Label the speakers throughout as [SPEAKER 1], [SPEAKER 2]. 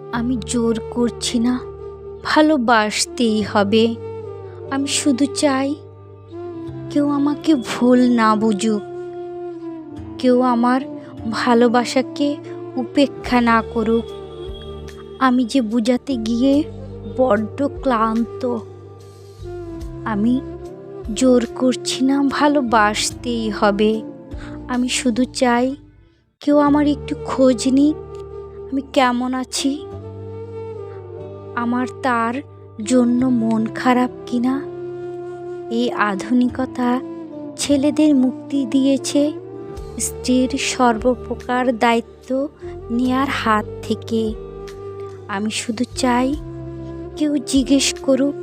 [SPEAKER 1] আমি জোর করছি না, ভালোবাসতেই হবে। আমি শুধু চাই কেউ আমাকে ভুল না বুঝুক। কেউ আমার ভালোবাসাকে উপেক্ষা না করুক। আমি যে বুঝাতে গিয়ে বড্ড ক্লান্ত। আমি জোর করছি না, ভালোবাসতেই হবে। আমি শুধু চাই কেউ আমার একটু খোঁজ নিক। আমি কেমন আছি? আমার তার জন্য মন খারাপ কিনা? এই আধুনিকতা ছেলেদের মুক্তি দিয়েছে। স্ত্রীর সর্বপ্রকার দায়িত্ব নেয়ার হাত থেকে। আমি শুধু চাই কেউ জিজ্ঞেস করুক,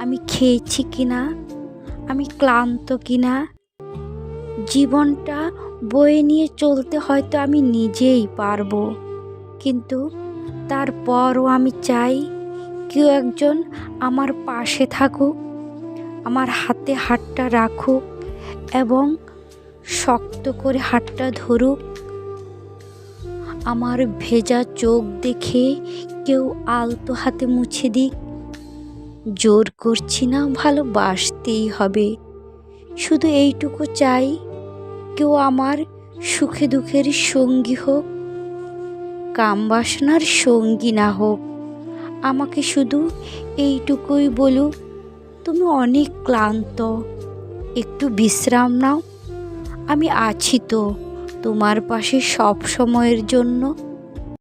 [SPEAKER 1] আমি খেয়েছি কিনা? আমি ক্লান্ত কিনা? জীবনটা বয়ে নিয়ে চলতে হয়তো আমি নিজেই পারব। কিন্তু তারপরও আমি চাই কেউ একজন আমার পাশে থাকুক আমার হাতে হাতটা রাখুক এবং শক্ত করে হাতটা ধরুক আমার ভেজা চোখ দেখে কেউ আলতো হাতে মুছে দিক। জোর করছি না, ভালোবাসতেই হবে। শুধু এইটুকু চাই, কেউ আমার সুখে দুঃখের সঙ্গী হোক, কাম বাসনার সঙ্গী না হোক। আমাকে শুধু এইটুকুই বলুক, তুমি অনেক ক্লান্ত। একটু বিশ্রাম নাও। আমি আছি তো তোমার পাশে সব সময়ের জন্য।